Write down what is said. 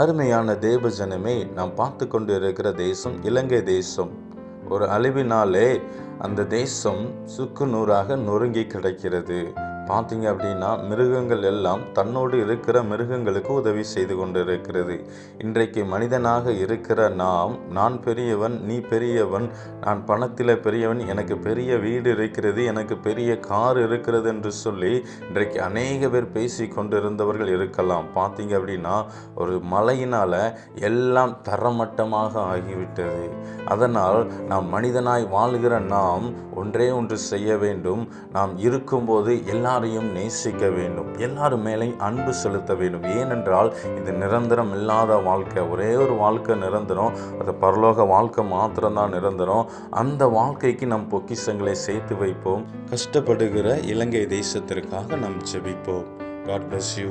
அருமையான தேவஜனமே நாம் பார்த்து கொண்டு இருக்கிற தேசம் இலங்கை தேசம். ஒரு அழிவினாலே அந்த தேசம் சுக்கு நூறாக நொறுங்கி கிடக்கிறது. பார்த்தீங்க அப்படின்னா மிருகங்கள் எல்லாம் தன்னோடு இருக்கிற மிருகங்களுக்கு உதவி செய்து கொண்டு இருக்கிறது இன்றைக்கு மனிதனாக இருக்கிற நாம் நான் பெரியவன் நீ பெரியவன் நான் பணத்தில் பெரியவன் எனக்கு பெரிய வீடு இருக்கிறது எனக்கு பெரிய கார் இருக்கிறது என்று சொல்லி இன்றைக்கு அநேக பேர் பேசி கொண்டிருந்தவர்கள் இருக்கலாம். பார்த்தீங்க அப்படின்னா ஒரு மழையினால் எல்லாம் தரமட்டமாக ஆகிவிட்டது. அதனால் நாம் மனிதனாய் வாழ்கிற நாம் ஒன்றே ஒன்று செய்ய வேண்டும். நாம் இருக்கும்போது எல்லாரையும் நேசிக்க வேண்டும். எல்லாரும் மேலே அன்பு செலுத்த வேண்டும். ஏனென்றால் இது நிரந்தரம் இல்லாத வாழ்க்கை. ஒரே ஒரு வாழ்க்கை நிரந்தரம். அது பரலோக வாழ்க்கை மாத்திரம்தான் நிரந்தரம். அந்த வாழ்க்கைக்கு நம் பொக்கிஷங்களை சேர்த்து வைப்போம். கஷ்டப்படுகிற இலங்கை தேசத்திற்காக நாம் ஜெபிப்போம். God bless you